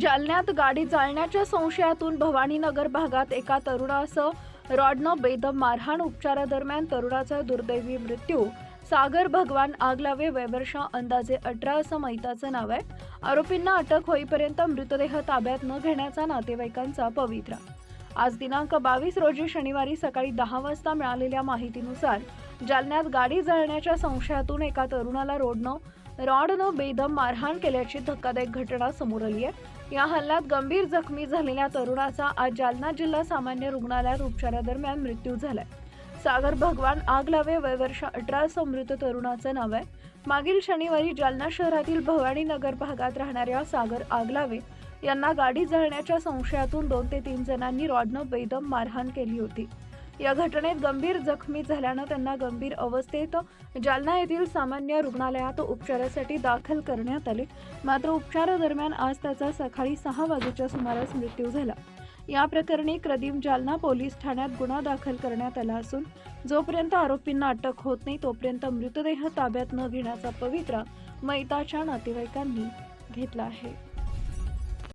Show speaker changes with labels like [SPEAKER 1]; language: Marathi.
[SPEAKER 1] जालन्यात गाडी जाळण्याच्या संशयातून भवानीनगर भागात एका तरुणासह रॉडनं बेदम मारहाण उपचारादरम्यान तरुणाचा दुर्दैवी मृत्यू. सागर भगवान आगलावे वयवर्ष अंदाजे अठरा असं मैताचं नाव आहे. आरोपींना अटक होईपर्यंत मृतदेह ताब्यात न घेण्याचा नातेवाईकांचा पवित्रा आज दिनांक बावीस रोजी शनिवारी सकाळी दहा वाजता मिळालेल्या माहितीनुसार जालन्यात गाडी जळण्याच्या संशयातून एका तरुणाला रोडनं रॉडनं बेदम मारहाण केल्याची धक्कादायक घटना समोर आली आहे. या हल्ल्यात गंभीर जखमी झालेल्या तरुणाचा आज जालना जिल्हा सामान्य रुग्णालयात उपचारादरम्यान मृत्यू झालाय. सागर भगवान आगलावे वयवर्ष अठरा असं मृत तरुणाचं नाव आहे. मागील शनिवारी जालना शहरातील भवानीनगर भागात राहणाऱ्या सागर आगलावे यांना गाडी जळण्याच्या संशयातून दोन ते तीन जणांनी रॉडनं बेदम मारहाण केली होती. या घटनेत गंभीर जखमी झाल्यानं त्यांना गंभीर अवस्थेत जालना येथील सामान्य रुग्णालयात उपचारासाठी दाखल करण्यात आले. मात्र उपचारादरम्यान आज त्याचा सकाळी सहा वाजेच्या सुमारास मृत्यू झाला. या प्रकरणी क्रदीम जालना पोलीस ठाण्यात गुन्हा दाखल करण्यात आला असून जोपर्यंत आरोपींना अटक होत नाही तोपर्यंत मृतदेह ताब्यात न घेण्याचा पवित्रा मैताच्या नातेवाईकांनी घेतला आहे.